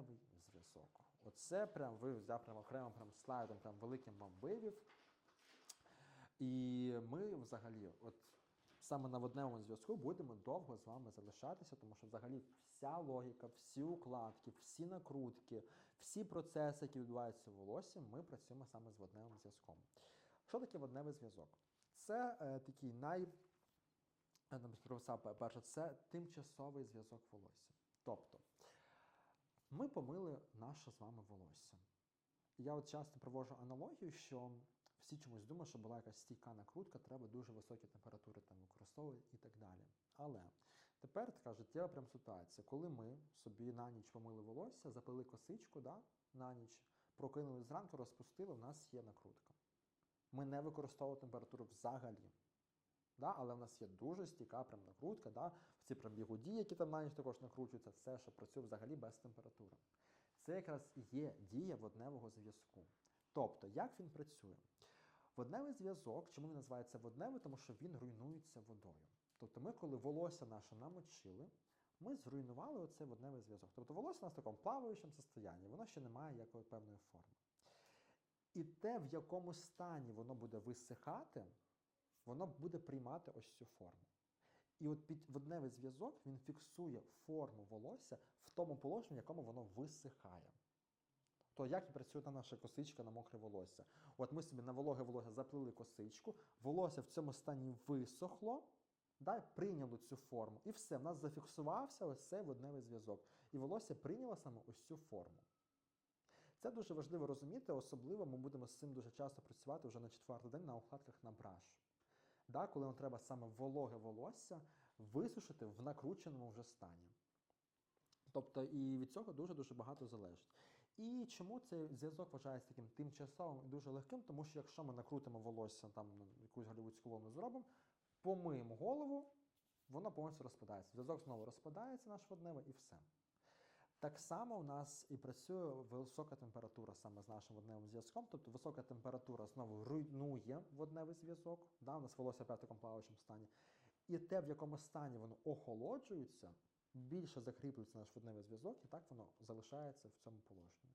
водневий зв'язок. Оце прям ви я прям окремо прям слайдом прям великим вам вивів. І ми взагалі, от саме на водневому зв'язку будемо довго з вами залишатися, тому що взагалі вся логіка, всі укладки, всі накрутки, всі процеси, які відбуваються в волоссі, ми працюємо саме з водневим зв'язком. Що таке водневий зв'язок? Це е, такий най. Перше, це тимчасовий зв'язок волосся. Тобто, ми помили наше з вами волосся. Я от часто проводжу аналогію, що всі чомусь думають, що була якась стійка накрутка, треба дуже високі температури там використовувати і так далі. Але тепер така життєва прям ситуація, коли ми собі на ніч помили волосся, запили косичку да, на ніч, прокинули зранку, розпустили, у нас є накрутка. Ми не використовували температуру взагалі. Да, але в нас є дуже стійка прям накрутка, да, ці прям бігуді, які там на ніч також накручуються, все, що працює взагалі без температури. Це якраз є дія водневого зв'язку. Тобто, як він працює? Водневий зв'язок, чому він називається водневий? Тому що він руйнується водою. Тобто, ми, коли волосся наше намочили, ми зруйнували оцей водневий зв'язок. Тобто волосся у нас в такому плаваючому стані, воно ще не має якої певної форми. І те, в якому стані воно буде висихати, воно буде приймати ось цю форму. І от під водневий зв'язок він фіксує форму волосся в тому положенні, в якому воно висихає. То як і працює та наша косичка на мокре волосся? От ми собі на вологе волосся заплили косичку, волосся в цьому стані висохло, да, прийняло цю форму, і все, в нас зафіксувався ось цей водневий зв'язок. І волосся прийняло саме ось цю форму. Це дуже важливо розуміти, особливо ми будемо з цим дуже часто працювати вже на четвертий день на укладках на браш. Да, коли нам треба саме вологе волосся висушити в накрученому вже стані. Тобто і від цього дуже-дуже багато залежить. І чому цей зв'язок вважається таким тимчасовим і дуже легким? Тому що якщо ми накрутимо волосся, там якусь голівудську ловну зробимо, помиємо голову, воно повністю розпадається. Зв'язок знову розпадається, наш водневий, і все. Так само у нас і працює висока температура саме з нашим водневим зв'язком. Тобто висока температура знову руйнує водневий зв'язок. Да, у нас волосся в такому плаваючому стані. І те, в якому стані воно охолоджується, більше закріплюється наш водневий зв'язок, і так воно залишається в цьому положенні.